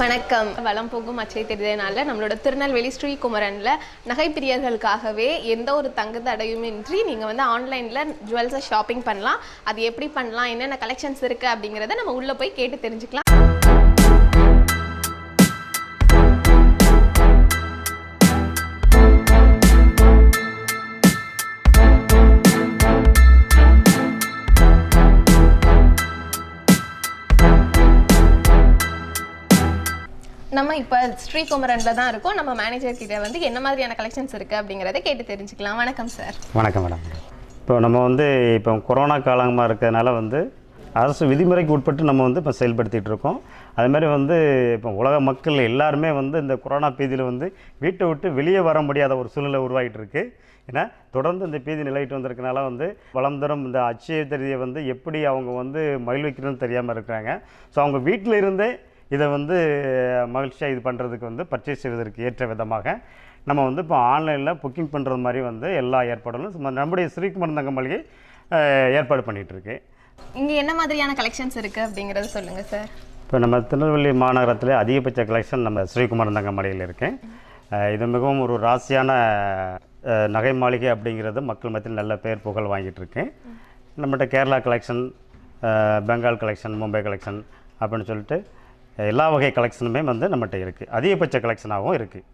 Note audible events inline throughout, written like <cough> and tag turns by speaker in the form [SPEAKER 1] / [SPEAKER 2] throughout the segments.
[SPEAKER 1] வணக்கம். வளம் போகும் அச்சை தெரிதனால நம்மளோட திருநெல்வேலி ஸ்ரீகுமரனில் நகைப்பிரியர்களுக்காகவே எந்த ஒரு தங்கு தடையுமின்றி நீங்கள் வந்து ஆன்லைனில் ஜுவல்ஸை ஷாப்பிங் பண்ணலாம். அது எப்படி பண்ணலாம்? என்னென்ன கலெக்ஷன்ஸ் இருக்குது அப்படிங்கிறத நம்ம உள்ளே போய் கேட்டு தெரிஞ்சுக்கலாம். நம்ம இப்போ ஸ்ரீகுமரனில் தான் இருக்கோம். நம்ம மேனேஜர் கிட்ட வந்து என்ன மாதிரியான கலெக்ஷன்ஸ் இருக்குது அப்படிங்கிறத கேட்டு தெரிஞ்சுக்கலாம். வணக்கம் சார்
[SPEAKER 2] வணக்கம் மேடம் இப்போ நம்ம வந்து இப்போ கொரோனா காலமாக இருக்கிறதுனால வந்து அரசு விதிமுறைக்கு உட்பட்டு நம்ம வந்து இப்போ செயல்படுத்திகிட்டு இருக்கோம். அதுமாதிரி வந்து இப்போ உலக மக்கள் எல்லாருமே வந்து இந்த கொரோனா பீதியில் வந்து வீட்டை விட்டு வெளியே வர முடியாத ஒரு சூழ்நிலை உருவாகிட்டு இருக்கு. ஏன்னா தொடர்ந்து இந்த பீதி நிலையிட்டு வந்திருக்கனால வந்து வளம் தரும் இந்த அச்சய தெரியை வந்து எப்படி அவங்க வந்து மகிழ்விக்கணும்னு தெரியாமல் இருக்கிறாங்க. ஸோ அவங்க வீட்டில் இருந்தே இதை வந்து மகிழ்ச்சியாக இது பண்ணுறதுக்கு வந்து பர்ச்சேஸ் செய்வதற்கு ஏற்ற விதமாக நம்ம வந்து இப்போ ஆன்லைனில் புக்கிங் பண்ணுறது மாதிரி வந்து எல்லா ஏற்பாடுகளும் நம்முடைய ஸ்ரீகுமரன் தங்க மளிகை ஏற்பாடு பண்ணிகிட்டு இருக்கு
[SPEAKER 1] இங்கே என்ன மாதிரியான கலெக்ஷன்ஸ் இருக்குது அப்படிங்கிறத சொல்லுங்கள் சார்
[SPEAKER 2] இப்போ நம்ம திருநெல்வேலி மாநகரத்தில் அதிகபட்ச கலெக்ஷன் நம்ம ஸ்ரீகுமரன் தங்க மளிகையில் இருக்கு. அஹ், இது மிகவும் ஒரு ராசியான நகை மாளிகை அப்படிங்கிறது மக்கள் மத்தியில் நல்ல பேர் புகழ் வாங்கிட்டு இருக்கு நம்மகிட்ட Kerala collection Bengal collection Mumbai collection அப்படின்னு சொல்லிட்டு எல்லா வகை கலெக்ஷனுமே வந்து நம்மகிட்ட இருக்குது அதிகபட்ச கலெக்ஷனாகவும் இருக்குது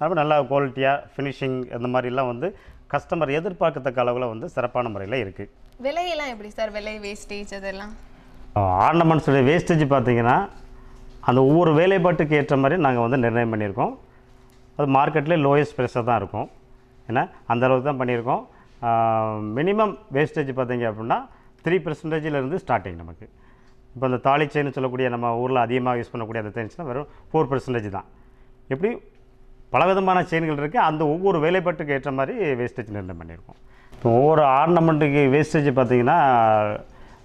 [SPEAKER 2] அப்போ நல்லா குவாலிட்டியாக ஃபினிஷிங் இந்த மாதிரிலாம் வந்து கஸ்டமர் எதிர்பார்க்கத்தக்க அளவில் வந்து சிறப்பான முறையில் இருக்குது
[SPEAKER 1] விலையெல்லாம் எப்படி சார்? விலை வேஸ்டேஜ் அதெல்லாம்?
[SPEAKER 2] ஆர்னமெண்ட்ஸுடைய வேஸ்டேஜ் பார்த்தீங்கன்னா அந்த ஒவ்வொரு வேலைப்பாட்டுக்கு ஏற்ற மாதிரி நாங்கள் வந்து நிர்ணயம் பண்ணியிருக்கோம். அது மார்க்கெட்லேயே லோயஸ்ட் ப்ரைஸாக தான் இருக்கும். ஏன்னா அந்த அளவுக்கு தான் பண்ணியிருக்கோம். மினிமம் வேஸ்டேஜ் பார்த்தீங்க அப்படின்னா த்ரீ இருந்து ஸ்டார்டிங் நமக்கு. இப்போ அந்த தாலி செயின்னு சொல்லக்கூடிய நம்ம ஊரில் அதிகமாக யூஸ் பண்ணக்கூடிய அந்த செயின்ஸ்னால் வெறும் ஃபோர் பர்சன்டேஜ் தான். எப்படி? பலவிதமான செயின்கள் இருக்குது அந்த ஒவ்வொரு வேலைப்பாட்டுக்கு ஏற்ற மாதிரி வேஸ்டேஜ் நிர்ணயம் பண்ணியிருக்கோம். இப்போ ஒவ்வொரு ஆர்னமெண்ட்டுக்கு வேஸ்டேஜ் பார்த்தீங்கன்னா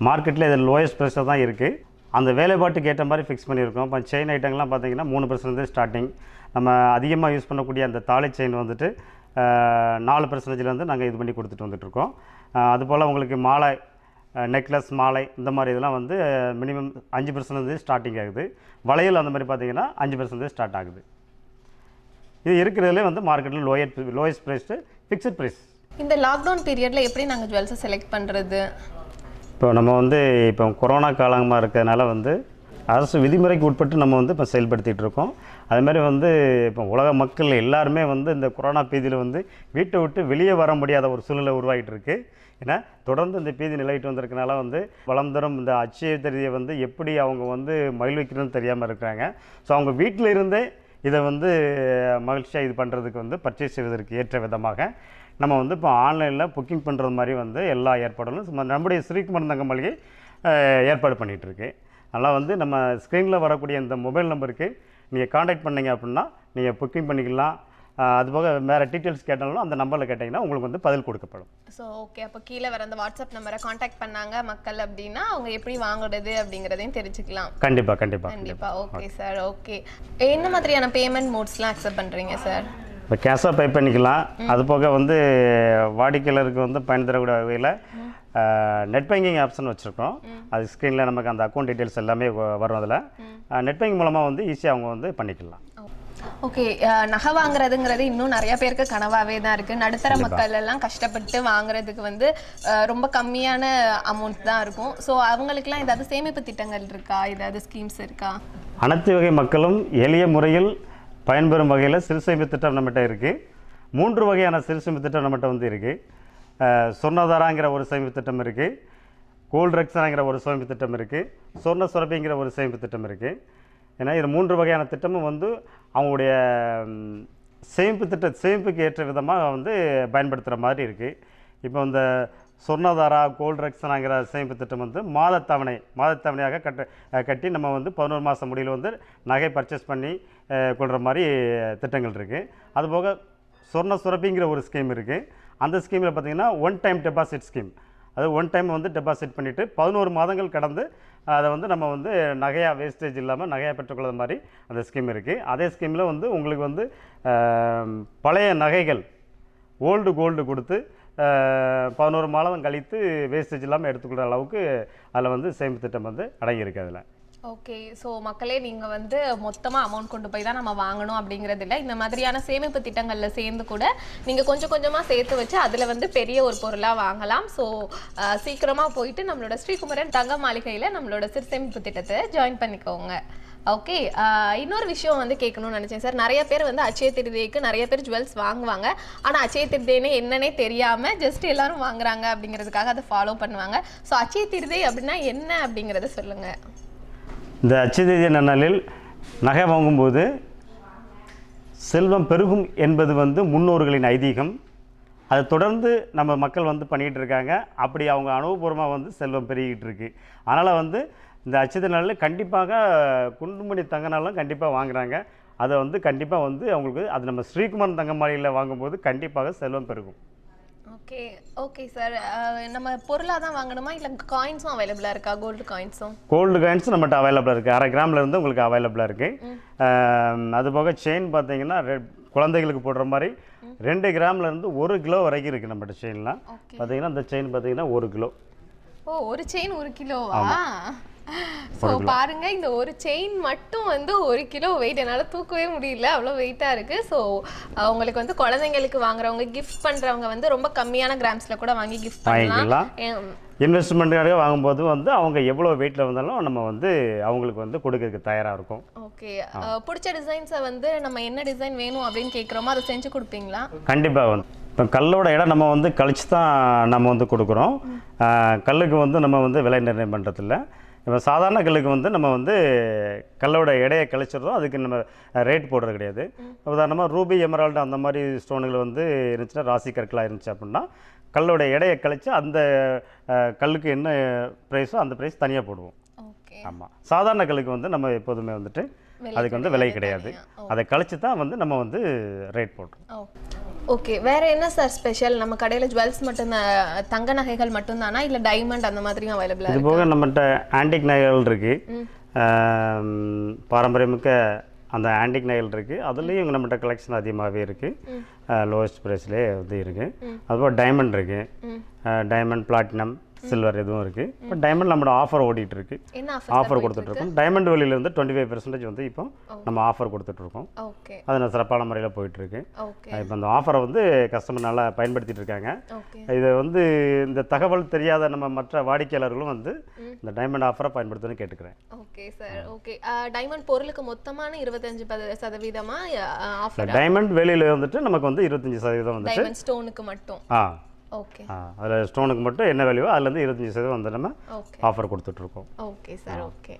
[SPEAKER 2] மார்க்கெட்டில் இது லோயஸ்ட் ப்ரைஸாக தான் இருக்குது அந்த வேலைப்பாட்டுக்கு ஏற்ற மாதிரி ஃபிக்ஸ் பண்ணியிருக்கோம். இப்போ செயின் ஐட்டங்கள்லாம் பார்த்தீங்கன்னா மூணு பர்சன்டேஜ் ஸ்டார்டிங் நம்ம அதிகமாக யூஸ் பண்ணக்கூடிய அந்த தாலி செயின் வந்துட்டு நாலு பர்சன்டேஜ்லேருந்து நாங்கள் இது பண்ணி கொடுத்துட்டு வந்துட்டுருக்கோம் அதுபோல் உங்களுக்கு மாலை நெக்லஸ் மாலை இந்த மாதிரி இதெல்லாம் வந்து மினிமம் அஞ்சு பர்சன்டேஜ் ஸ்டார்டிங் ஆகுது. வளையல் அந்த மாதிரி பார்த்தீங்கன்னா அஞ்சு பர்சன்டேஜ் ஸ்டார்ட் ஆகுது. இது இருக்கிறதுலே வந்து மார்க்கெட்டில் lower lowest priced fixed price
[SPEAKER 1] இந்த லாக்டவுன் பீரியடில் எப்படி நாங்கள் ஜுவல்ஸை செலக்ட் பண்ணுறது
[SPEAKER 2] இப்போ நம்ம வந்து இப்போ கொரோனா காலமாக இருக்கிறதுனால வந்து அரசு விதிமுறைக்கு உட்பட்டு நம்ம வந்து இப்போ செயல்படுத்திகிட்டு இருக்கோம். அது மாதிரி வந்து இப்போ உலக மக்கள் எல்லாருமே வந்து இந்த கொரோனா பீதியில் வந்து வீட்டை விட்டு வெளியே வர முடியாத ஒரு சூழ்நிலை உருவாகிட்டு இருக்கு. ஏன்னா தொடர்ந்து இந்த பீதி நிலையிட்டு வந்திருக்கனால வந்து வளம் தரும் இந்த அச்சய வந்து எப்படி அவங்க வந்து மகிழ்விக்கணும்னு தெரியாமல் இருக்கிறாங்க. ஸோ அவங்க வீட்டில் இருந்தே இதை வந்து மகிழ்ச்சியாக இது பண்ணுறதுக்கு வந்து பர்ச்சேஸ் செய்வதற்கு ஏற்ற விதமாக நம்ம வந்து இப்போ ஆன்லைனில் புக்கிங் பண்ணுறது மாதிரி வந்து எல்லா ஏற்பாடுகளும் நம்முடைய ஸ்ரீகுமரன் தங்க மளிகை ஏற்பாடு பண்ணிகிட்ருக்கு அதனால் வந்து நம்ம ஸ்க்ரீனில் வரக்கூடிய இந்த மொபைல் நம்பருக்கு நீங்கள் காண்டாக்ட் பண்ணிங்க அப்படின்னா நீங்கள் புக்கிங் பண்ணிக்கலாம். அஹ், அதுபோக வேறு டீட்டெயில்ஸ் கேட்டாலும் அந்த நம்பரில் கேட்டிங்கன்னா உங்களுக்கு வந்து பதில் கொடுக்கப்படும்.
[SPEAKER 1] ஸோ ஓகே அப்போ கீழே வர அந்த வாட்ஸ்அப் நம்பரை காண்டாக்ட் பண்ணாங்க மக்கள் அப்படின்னா அவங்க எப்படி வாங்குறது அப்படிங்கிறதையும் தெரிஞ்சுக்கலாம்.
[SPEAKER 2] கண்டிப்பாக கண்டிப்பாக
[SPEAKER 1] கண்டிப்பா. ஓகே சார் ஓகே என்ன மாதிரியான பேமெண்ட் மோட்ஸ்லாம் அக்செப்ட் பண்றீங்க சார்
[SPEAKER 2] இப்போ கேஷாக பே பண்ணிக்கலாம். அது போக வந்து வாடிக்கையாளருக்கு வந்து பயன் தரக்கூடிய வகையில் நெட் பேங்கிங் ஆப்ஷன் வச்சுருக்கோம். அது ஸ்க்ரீனில் நமக்கு அந்த அக்கௌண்ட் டீட்டெயில்ஸ் எல்லாமே வரும் அதில். நெட் பேங்கிங் மூலமாக வந்து ஈஸியாக அவங்க வந்து பண்ணிக்கலாம்.
[SPEAKER 1] ஓகே நகை வாங்குறதுங்கிறது இன்னும் நிறைய பேருக்கு கனவாவே தான் இருக்கு. நடுத்தர மக்கள் எல்லாம் கஷ்டப்பட்டு வாங்குறதுக்கு வந்து ரொம்ப கம்மியான அமௌண்ட் தான் இருக்கும். ஸோ அவங்களுக்குலாம் ஏதாவது சேமிப்பு திட்டங்கள் இருக்கா? ஏதாவது ஸ்கீம்ஸ் இருக்கா?
[SPEAKER 2] அனைத்து வகை மக்களும் எளிய முறையில் பயன்பெறும் வகையில் சிறு சேமிப்பு திட்டம் நம்மகிட்ட இருக்குது மூன்று வகையான சிறு சேமிப்பு திட்டம் நம்மகிட்ட வந்து இருக்குது சொர்ணதாராங்கிற ஒரு சேமிப்பு திட்டம் இருக்குது கோல்ட் ரக்ஸனாங்கிற ஒரு சேமிப்பு திட்டம் இருக்குது சொர்ண சுரபிங்கிற ஒரு சேமிப்பு திட்டம் இருக்குது ஏன்னா இது மூன்று வகையான திட்டமும் வந்து அவங்களுடைய சேமிப்பு திட்ட சேமிப்புக்கு ஏற்ற விதமாக வந்து பயன்படுத்துகிற மாதிரி இருக்குது இப்போ இந்த சொர்ணதாரா கோல்ட் ரக்ஸனாங்கிற சேமிப்பு திட்டம் வந்து மாதத்தவணை மாதத்தவணையாக கட்ட கட்டி நம்ம வந்து பதினோரு மாதம் முடியல வந்து நகை பர்ச்சேஸ் பண்ணி கொள்கிற மாதிரி திட்டங்கள் இருக்குது அதுபோக சொர்ண சுரப்பிங்கிற ஒரு ஸ்கீம் இருக்குது அந்த ஸ்கீமில் பார்த்தீங்கன்னா ஒன் டைம் டெபாசிட் ஸ்கீம் அது ஒன் டைம் வந்து டெபாசிட் பண்ணிவிட்டு பதினோரு மாதங்கள் கடந்து அதை வந்து நம்ம வந்து நகையாக வேஸ்டேஜ் இல்லாமல் நகையாக பெற்றுக்கொள்கிற மாதிரி அந்த ஸ்கீம் இருக்குது அதே ஸ்கீமில் வந்து உங்களுக்கு வந்து பழைய நகைகள் ஓல்டு கோல்டு கொடுத்து பதினோரு மாதம் கழித்து வேஸ்டேஜ் இல்லாமல் எடுத்துக்கொள்கிற அளவுக்கு அதில் வந்து சேமிப்பு திட்டம் வந்து அடங்கியிருக்கு அதில்.
[SPEAKER 1] ஓகே ஸோ மக்களே நீங்கள் வந்து மொத்தமாக அமௌண்ட் கொண்டு போய் தான் நம்ம வாங்கணும் அப்படிங்கிறது இல்லை. இந்த மாதிரியான சேமிப்பு திட்டங்களில் சேர்ந்து கூட நீங்கள் கொஞ்சம் கொஞ்சமாக சேர்த்து வச்சு அதில் வந்து பெரிய ஒரு பொருளாக வாங்கலாம். ஸோ சீக்கிரமாக போயிட்டு நம்மளோட ஸ்ரீகுமரன் தங்க மாளிகையில் நம்மளோட சிறுசேமிப்பு திட்டத்தை ஜாயின் பண்ணிக்கோங்க. ஓகே இன்னொரு விஷயம் வந்து கேட்கணும்னு நினச்சேன் சார். நிறைய பேர் வந்து அச்சய திருதேக்கு நிறைய பேர் ஜுவல்ஸ் வாங்குவாங்க. ஆனால் அச்சய திருதேன்னு என்னன்னே தெரியாமல் ஜஸ்ட் எல்லாரும் வாங்குறாங்க அப்படிங்கிறதுக்காக அதை ஃபாலோ பண்ணுவாங்க. ஸோ அச்சய திருதை அப்படின்னா என்ன அப்படிங்கிறத சொல்லுங்கள்
[SPEAKER 2] இந்த அச்சுதேதிய நன்னலில் நகை வாங்கும்போது செல்வம் பெருகும் என்பது வந்து முன்னோர்களின் ஐதீகம். அதை தொடர்ந்து நம்ம மக்கள் வந்து பண்ணிகிட்டு இருக்காங்க. அப்படி அவங்க அனுபவபூர்வமாக வந்து செல்வம் பெருகிட்டு இருக்கு. அதனால் வந்து இந்த அச்சுத நாளில் கண்டிப்பாக குண்டுமணி தங்க நாளும் கண்டிப்பாக வாங்குறாங்க. அதை வந்து கண்டிப்பாக வந்து அவங்களுக்கு அது நம்ம ஸ்ரீகுமார் தங்கமாளியில் வாங்கும்போது கண்டிப்பாக செல்வம் பெருகும்.
[SPEAKER 1] ஓகே ஓகே சார் நம்ம பொருளாக தான் வாங்கணுமா? இல்லை காயின்ஸும் அவைலபிளாக இருக்கா? கோல்டு காயின்ஸும்
[SPEAKER 2] கோல்டு காயின்ஸ் நம்மகிட்ட அவைலபிளாக இருக்குது அரை கிராம்ல இருந்து உங்களுக்கு அவைலபிளாக இருக்குது அது போக செயின் பார்த்தீங்கன்னா ரெ- குழந்தைகளுக்கு போடுற மாதிரி ரெண்டு கிராம்ல இருந்து ஒரு கிலோ வரைக்கும் இருக்குது நம்மகிட்ட செயின்லாம் பார்த்தீங்கன்னா இந்த செயின் பார்த்தீங்கன்னா ஒரு கிலோ.
[SPEAKER 1] ஓ ஒரு செயின் ஒரு கிலோவா? <gasps> ஸோ பாருங்க இந்த ஒரு செயின் மட்டும் வந்து ஒரு கிலோ வெயிட் என்னால் தூக்கவே முடியல. அவ்வளோ வெயிட்டாக இருக்குது ஸோ உங்களுக்கு வந்து குழந்தைங்களுக்கு வாங்குறவங்க கிஃப்ட் பண்ணுறவங்க வந்து ரொம்ப கம்மியான கிராம்ஸில் கூட வாங்கி கிஃப்ட் பண்ணலாம்.
[SPEAKER 2] இன்வெஸ்ட்மெண்ட்டுக்காக வாங்கும்போது வந்து அவங்க எவ்வளோ வெயிட்டில் வந்தாலும் நம்ம வந்து அவங்களுக்கு வந்து கொடுக்கறதுக்கு தயாராக இருக்கும்.
[SPEAKER 1] ஓகே பிடிச்ச டிசைன்ஸை வந்து நம்ம என்ன டிசைன் வேணும் அப்படின்னு கேட்குறோமோ அதை செஞ்சு கொடுப்பீங்களா?
[SPEAKER 2] கண்டிப்பாக வந்து இப்போ கல்லோட இடம் நம்ம வந்து கழிச்சு தான் நம்ம வந்து கொடுக்குறோம். கல்லுக்கு வந்து நம்ம வந்து விலை நிர்ணயம் பண்ணுறதில்ல இப்போ சாதாரண கல்லுக்கு வந்து நம்ம வந்து கல்லோட எடையை கழிச்சிடுறோம். அதுக்கு நம்ம ரேட் போடுறது கிடையாது. உதாரணமாக ரூபி எமரால்டு அந்த மாதிரி ஸ்டோனுகள் வந்து இருந்துச்சுன்னா ராசி கற்களாக இருந்துச்சு அப்படின்னா கல்லோட எடையை கழிச்சு அந்த கல்லுக்கு என்ன ப்ரைஸோ அந்த ப்ரைஸ் தனியாக போடுவோம். ஆமாம் சாதாரண கல்லுக்கு வந்து நம்ம எப்போதுமே வந்துட்டு அதுக்கு வந்து விலை கிடையாது. அதை கழிச்சு தான் வந்து நம்ம வந்து ரேட் போடுறோம்.
[SPEAKER 1] ஓகே வேற என்ன சார் ஸ்பெஷல் நம்ம கடையில் ஜுவல்ஸ் மட்டும் தங்க நகைகள் மட்டும்தானா? இல்லை டைமண்ட் அந்த மாதிரியும் அவைலபிளாக
[SPEAKER 2] இது போக நம்மகிட்ட ஆன்டிக் நகைகள் இருக்குது பாரம்பரியமிக்க அந்த ஆன்டிக் நகைகள் இருக்குது அதுலேயும் நம்மகிட்ட கலெக்ஷன் அதிகமாகவே இருக்குது லோவஸ்ட் ப்ரைஸ்லேயே வந்து இருக்குது அதுபோல் டைமண்ட் இருக்குது டைமண்ட் பிளாட்டினம் சில்வர் இதுவும் இருக்குது இப்போ டைமண்ட் நம்மளோட ஆஃபர் ஓடிட்டு இருக்கு
[SPEAKER 1] ஆஃபர்
[SPEAKER 2] கொடுத்துட்ருக்கோம் டைமண்ட் வெளியிலேருந்து டுவெண்ட்டி ஃபைவ் பர்சன்டேஜ் வந்து இப்போ நம்ம ஆஃபர் கொடுத்துட்ருக்கோம் அது நான் சிறப்பான முறையில் போயிட்டுருக்கு. இப்போ அந்த ஆஃபரை வந்து கஸ்டமர் நல்லா பயன்படுத்திட்டு இருக்காங்க. இதை வந்து இந்த தகவல் தெரியாத நம்ம மற்ற வாடிக்கையாளர்களும் வந்து இந்த டைமண்ட் ஆஃபரை பயன்படுத்தணும்னு கேட்டுக்கிறேன்.
[SPEAKER 1] Okay sir okay. டைமண்ட் பொருளுக்கு மொத்தமான இருபத்தஞ்சு பத சதவீதமா ஆஃபர்
[SPEAKER 2] டைமண்ட் வெளியில் வந்துட்டு நமக்கு வந்து இருபத்தஞ்சி சதவீதம் வந்துட்டு
[SPEAKER 1] ஸ்டோனுக்கு மட்டும்.
[SPEAKER 2] ஆ.
[SPEAKER 1] ஓகே.
[SPEAKER 2] அதில் ஸ்டோனுக்கு மட்டும் என்ன வேல்யூவோ அதுலேருந்து இருபத்தஞ்சி சதவீதம் வந்து நம்ம ஆஃபர் கொடுத்துட்ருக்கோம்.
[SPEAKER 1] Okay sir okay.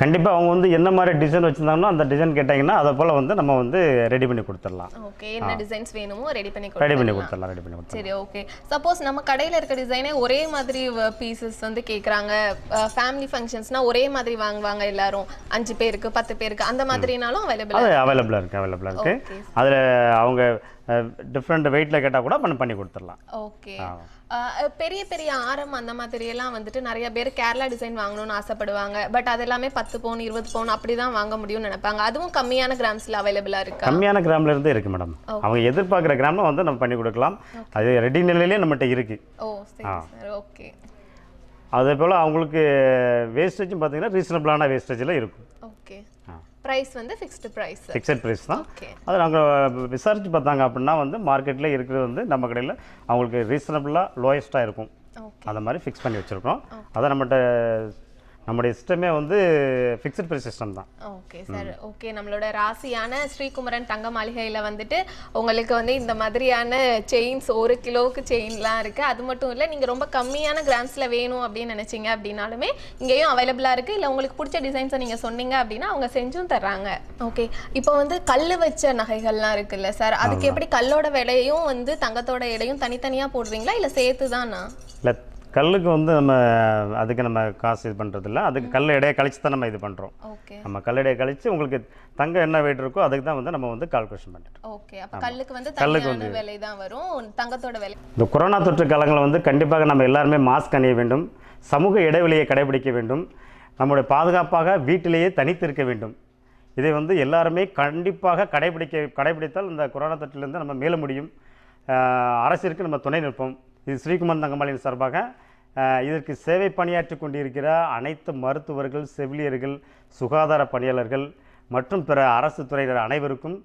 [SPEAKER 2] கண்டிப்பாக அவங்க வந்து என்ன மாதிரி டிசைன் வச்சுருந்தாங்கன்னா அந்த டிசைன் கேட்டாங்கன்னா அதை போல் வந்து நம்ம வந்து ரெடி பண்ணி கொடுத்துடலாம்.
[SPEAKER 1] ஓகே என்ன டிசைன்ஸ் வேணுமோ ரெடி பண்ணி
[SPEAKER 2] ரெடி பண்ணி
[SPEAKER 1] கொடுத்துடலாம்.
[SPEAKER 2] ரெடி பண்ணி கொடுத்துடலாம்.
[SPEAKER 1] சரி ஓகே. சப்போஸ் நம்ம கடையில் இருக்க டிசைனே ஒரே மாதிரி பீசஸ் வந்து கேட்குறாங்க ஃபேமிலி ஃபங்க்ஷன்ஸ்னா ஒரே மாதிரி வாங்குவாங்க எல்லாரும். அஞ்சு பேருக்கு பத்து பேருக்கு அந்த மாதிரினாலும் அவைலபிள்
[SPEAKER 2] அவைலபிளாக இருக்குது அவைலபிளாக இருக்குது அதில் அவங்க டிஃப்ரெண்ட் வெயிட்டில் கேட்டால் கூட பண்ணி பண்ணி கொடுத்துடலாம்.
[SPEAKER 1] ஓகே. பெரிய பெரிய ஆரம் அந்த மாதிரி எல்லாம் வந்துட்டு நிறைய பேர் கேரளா டிசைன் வாங்கணும்னு ஆசைப்படுவாங்க. பட் அது எல்லாமே பத்து பவுன் இருபது பவுன் அப்படி தான் வாங்க முடியும்னு நினைப்பாங்க. அதுவும் கம்மியான கிராம்ஸ்ல அவைலபிளா இருக்கா?
[SPEAKER 2] கம்மியான கிராம்ல இருந்தே இருக்குது மேடம் அவங்க எதிர்பார்க்குற கிராமில் வந்து நம்ம பண்ணி கொடுக்கலாம். அது ரெடி நிலையிலே நம்மகிட்ட இருக்குது
[SPEAKER 1] ஓ சரி சார். ஓகே.
[SPEAKER 2] அதே போல் அவங்களுக்கு வேஸ்டேஜும் பார்த்தீங்கன்னா ரீசனபிளான வேஸ்டேஜில் இருக்கும்.
[SPEAKER 1] ஓகே. பிரைஸ் வந்து ஃபிக்ஸ்டு பிரைஸ்
[SPEAKER 2] ஃபிக்ஸட் ப்ரைஸ் தான். அது நாங்கள் விசாரித்து பார்த்தாங்க அப்படின்னா வந்து மார்க்கெட்டில் இருக்கிறது வந்து நம்ம கடையில் அவங்களுக்கு ரீசனபிளாக லோயஸ்ட்டாக இருக்கும். அந்த மாதிரி ஃபிக்ஸ் பண்ணி வச்சுருக்கோம். அதை நம்மகிட்ட நம்முடைய சிஸ்டமே வந்து ஃபிக்ஸட் ப்ரைஸ் சிஸ்டம் தான்.
[SPEAKER 1] Okay sir. ஓகே நம்மளோட ராசியான ஸ்ரீகுமரன் தங்க மாளிகையில் வந்துட்டு உங்களுக்கு வந்து இந்த மாதிரியான செயின்ஸ் ஒரு கிலோவுக்கு செயின்லாம் இருக்குது அது மட்டும் இல்லை நீங்கள் ரொம்ப கம்மியான கிராம்ஸில் வேணும் அப்படின்னு நினச்சிங்க அப்படின்னாலுமே இங்கேயும் அவைலபிளாக இருக்குது இல்லை உங்களுக்கு பிடிச்ச டிசைன்ஸை நீங்கள் சொன்னீங்க அப்படின்னா அவங்க செஞ்சும் தர்றாங்க. ஓகே இப்போ வந்து கல் வச்ச நகைகள்லாம் இருக்குல்ல சார். அதுக்கு எப்படி கல்லோட விலையும் வந்து தங்கத்தோட எடையும் தனித்தனியாக போடுவீங்களா இல்லை சேர்த்து தானா
[SPEAKER 2] இல்லை கல்லுக்கு வந்து நம்ம அதுக்கு நம்ம காசு இது பண்ணுறதில்ல அதுக்கு கல் எடையை கழிச்சு தான் நம்ம இது பண்ணுறோம் நம்ம கல் எடையை கழிச்சு உங்களுக்கு தங்கம் என்ன வெயிட் இருக்கோ அதுக்கு தான் வந்து நம்ம வந்து கால்குலேஷன் பண்ணிட்டு
[SPEAKER 1] ஓகே. அப்போ கல்லுக்கு வந்து
[SPEAKER 2] கல்லுக்கு
[SPEAKER 1] தனியான விலை தான் வரும். தங்கத்தோட விலை.
[SPEAKER 2] இந்த கொரோனா தொற்று காலங்களில் வந்து கண்டிப்பாக நம்ம எல்லாருமே மாஸ்க் அணிய வேண்டும். சமூக இடைவெளியை கடைபிடிக்க வேண்டும். நம்முடைய பாதுகாப்பாக வீட்டிலேயே தனித்து இருக்க வேண்டும். இதை வந்து எல்லாருமே கண்டிப்பாக கடைபிடிக்க கடைபிடித்தால் இந்த கொரோனா தொற்றிலிருந்து நம்ம மீள முடியும். அரசிற்கு நம்ம துணை நிற்போம். இது ஸ்ரீகுமார் தங்கமாளியின் சார்பாக இதற்கு சேவை பணியாற்றி கொண்டிருக்கிற அனைத்து மருத்துவர்கள் செவிலியர்கள் சுகாதார பணியாளர்கள் மற்றும் பிற அரசு துறையினர் அனைவருக்கும்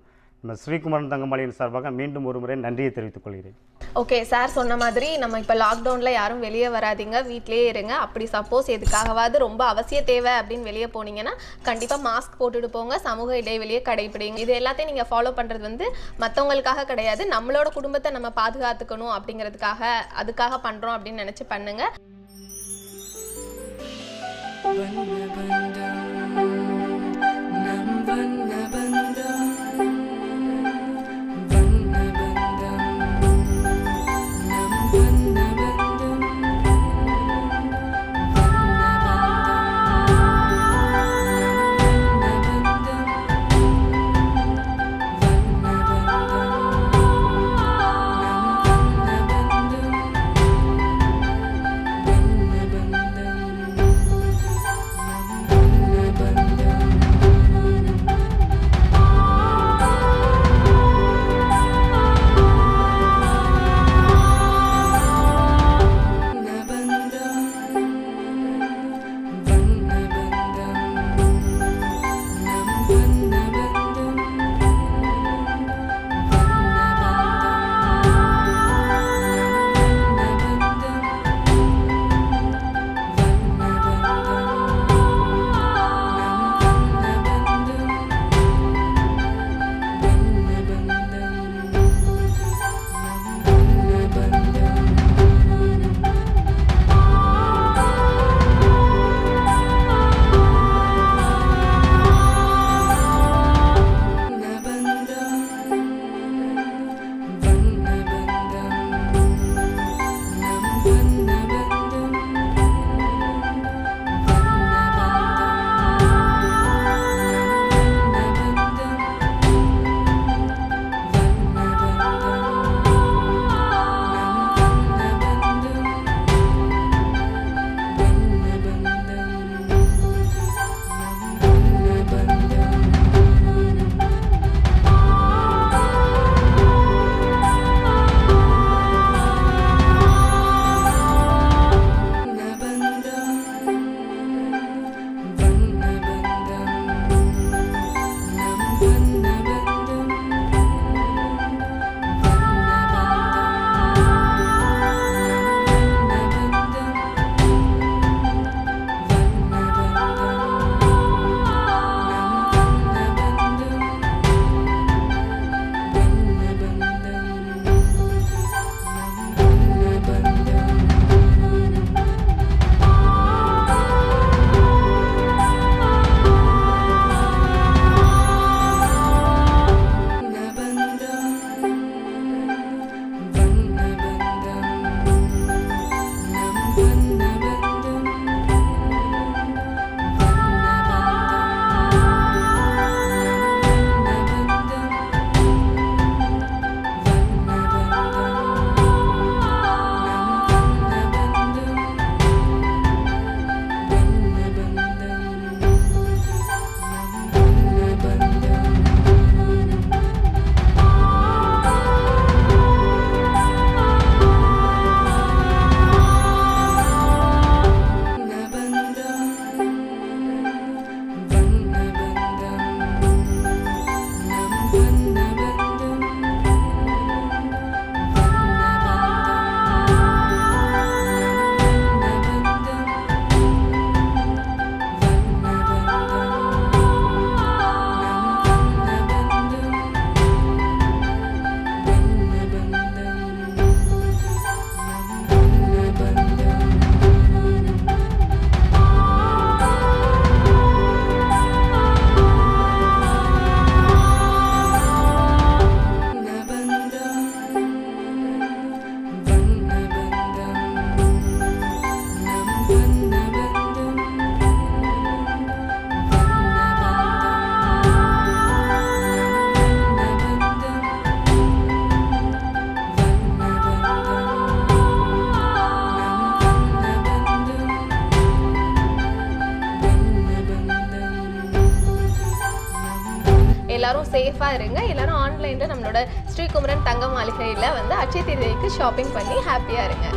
[SPEAKER 2] ஸ்ரீகுமரன் தங்கமலையின் சார்பாக மீண்டும் ஒரு முறை நன்றியை தெரிவித்துக் கொள்கிறேன்.
[SPEAKER 1] ஓகே சார் சொன்ன மாதிரி நம்ம இப்போ லாக்டவுனில் யாரும் வெளியே வராதீங்க வீட்டிலேயே இருங்க. அப்படி சப்போஸ் எதுக்காகவாவது ரொம்ப அவசிய தேவை அப்படின்னு வெளியே போனீங்கன்னா கண்டிப்பாக மாஸ்க் போட்டுட்டு போங்க சமூக இடைவெளியை கடைபிடிங்க இது எல்லாத்தையும் நீங்கள் ஃபாலோ பண்ணுறது வந்து மற்றவங்களுக்காக கிடையாது. நம்மளோட குடும்பத்தை நம்ம பாதுகாத்துக்கணும் அப்படிங்கிறதுக்காக அதுக்காக பண்ணுறோம் அப்படின்னு நினச்சி பண்ணுங்க. சேஃபாக இருங்க. எல்லாரும் ஆன்லைனில் நம்மளோட ஸ்ரீகுமரன் தங்க மாளிகையில் வந்து அச்சய திருதிக்கு ஷாப்பிங் பண்ணி ஹாப்பியாக இருங்க.